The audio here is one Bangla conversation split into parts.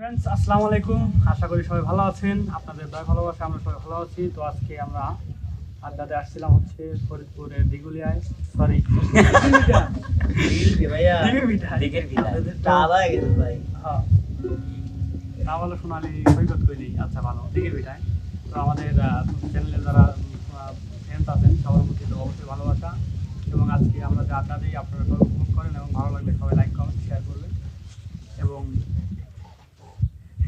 ফ্রেন্ডস আসসালামু আলাইকুম। আশা করি সবাই ভালো আছেন। আপনাদের দয়া ভালোবাসা আমরা সবাই ভালো আছি। তো আজকে আমরা আড্ডাতে আসছিলাম হচ্ছে ফরিদপুরের দিগুলিয়ায় সরি না হলো সোনালি সৈকত কইলি। আচ্ছা ভালো। দিগের পিঠায় তো আমাদের চ্যানেলে যারা ফ্রেন্ডস আছেন সবার প্রতি অবশ্যই ভালোবাসা। এবং আজকে আমরা যে আড্ডা দিই আপনারা সবাই উপভোগ করেন এবং ভালো লাগলে সবাই লাইক কমেন্ট শেয়ার করবেন। এবং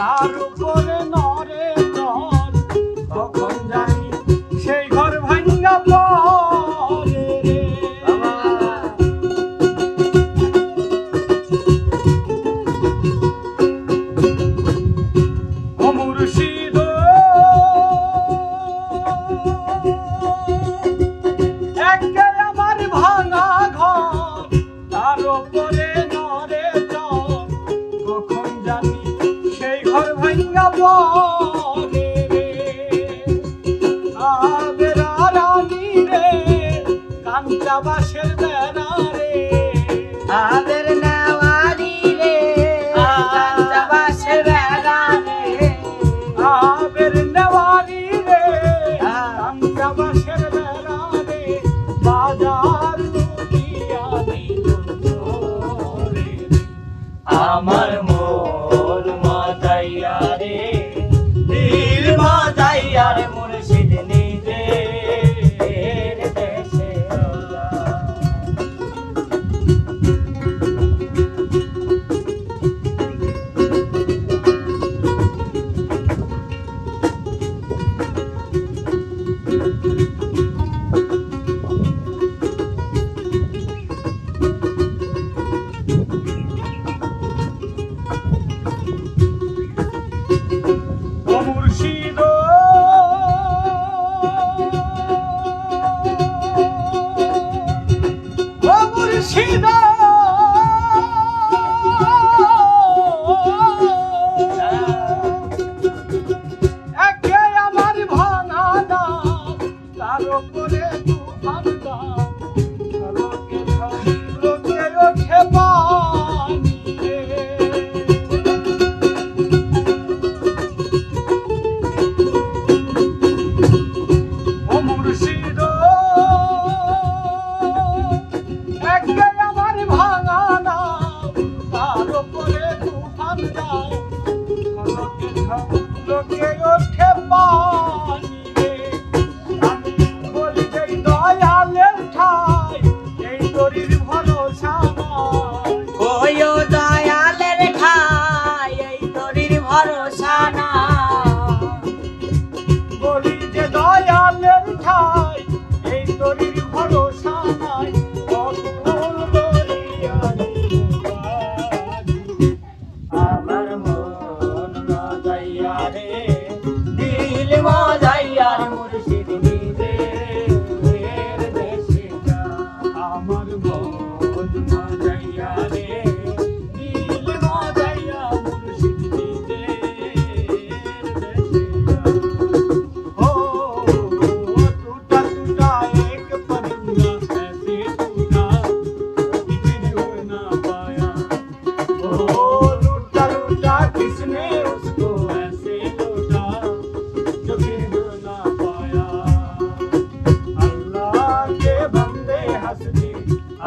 tal. আমার মন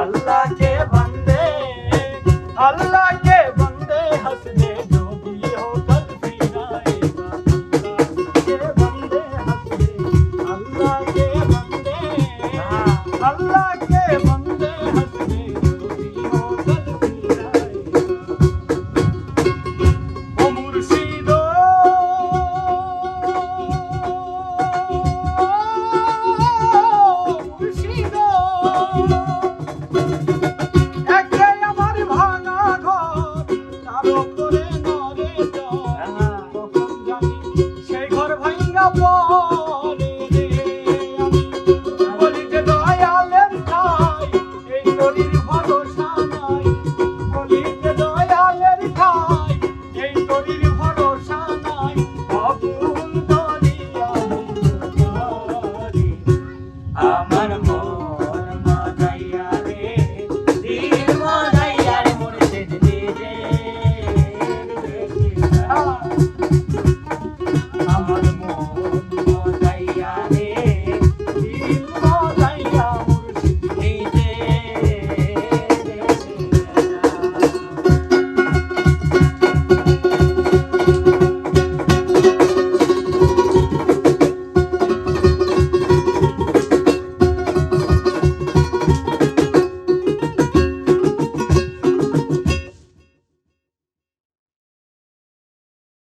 अल्लाह के बंदे अल्लाह আপন